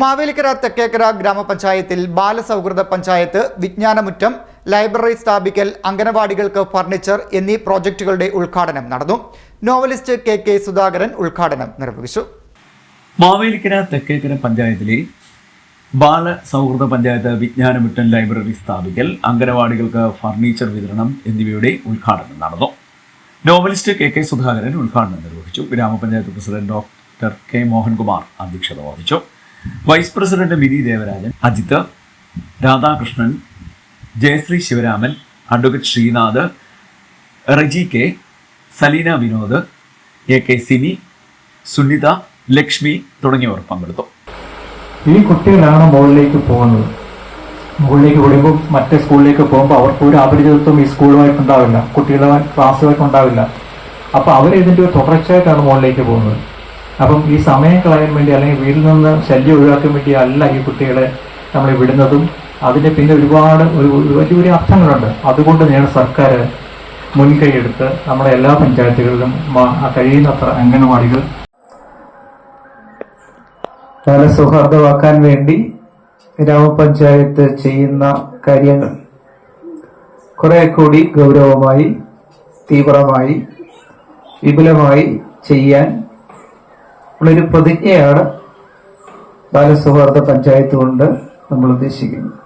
മാവേലിക്കര തെക്കേക്കര ഗ്രാമപഞ്ചായത്തിൽ ബാലസൗഹൃദ പഞ്ചായത്ത് വിജ്ഞാനമുറ്റം ലൈബ്രറി സ്ഥാപിക്കൽ അംഗനവാടികൾക്ക് ഫർണിച്ചർ എന്നീ പ്രോജക്റ്റുകളുടെ ഉദ്ഘാടനം നടന്നു. നോവലിസ്റ്റ് കെ കെ സുധാകരൻ ഉദ്ഘാടനം നിർവഹിച്ചു. മാവേലിക്കര തെക്കേക്കര പഞ്ചായത്തിലെ ബാല സൗഹൃദ പഞ്ചായത്ത് വിജ്ഞാനമുറ്റം ലൈബ്രറി സ്ഥാപിക്കൽ അംഗനവാടികൾക്ക് ഫർണിച്ചർ വിതരണം എന്നിവയുടെ ഉദ്ഘാടനം നടന്നു. നോവലിസ്റ്റ് കെ കെ സുധാകരൻ ഉദ്ഘാടനം നിർവഹിച്ചു. ഗ്രാമപഞ്ചായത്ത് പ്രസിഡന്റ് ഡോക്ടർ കെ മോഹൻകുമാർ അധ്യക്ഷത വഹിച്ചു. Vice president Mini Devarajan Ajith Radhakrishnan Jayasree Sivaraman advocate Srinath Reji K Salina Vinod A K Sini Sunitha Lakshmi തുടങ്ങിയവർ പങ്കെടുത്തു. ഈ കുട്ടികളാണ് മുകളിലേക്ക് പോകുന്നത്. മുകളിലേക്ക് വിടുമ്പോൾ മറ്റേ സ്കൂളിലേക്ക് പോകുമ്പോൾ അവർക്ക് ഒരു അപരിചിതത്വം ഈ സ്കൂളുമായിട്ട് ഉണ്ടാവില്ല കുട്ടികളുമായി ക്ലാസ്സുമായിട്ട് ഉണ്ടാവില്ല അപ്പൊ അവർ ഇതിന്റെ ഒരു തുടർച്ചയായിട്ടാണ് മുകളിലേക്ക് പോകുന്നത്. അപ്പം ഈ സമയം കളയാൻ വേണ്ടി അല്ലെങ്കിൽ വീട്ടിൽ നിന്ന് ശല്യം ഒഴിവാക്കാൻ വേണ്ടി അല്ല ഈ കുട്ടികളെ നമ്മൾ വിടുന്നതും അതിന് പിന്നെ ഒരുപാട് ഒരു വലിയ വലിയ അർത്ഥങ്ങളുണ്ട്. അതുകൊണ്ട് തന്നെയാണ് സർക്കാർ മുൻകൈയെടുത്ത് നമ്മുടെ എല്ലാ പഞ്ചായത്തുകളിലും കഴിയുന്നത്ര അംഗനവാടികൾ വളരെ സൗഹാർദ്ദമാക്കാൻ വേണ്ടി ഗ്രാമപഞ്ചായത്ത് ചെയ്യുന്ന കാര്യങ്ങൾ കുറെ കൂടി ഗൗരവമായി തീവ്രമായി വിപുലമായി ചെയ്യാൻ ഉള്ളൊരു പ്രതിജ്ഞയാണ് ബാലസൗഹാർദ്ദ പഞ്ചായത്ത് കൊണ്ട് നമ്മൾ ഉദ്ദേശിക്കുന്നത്.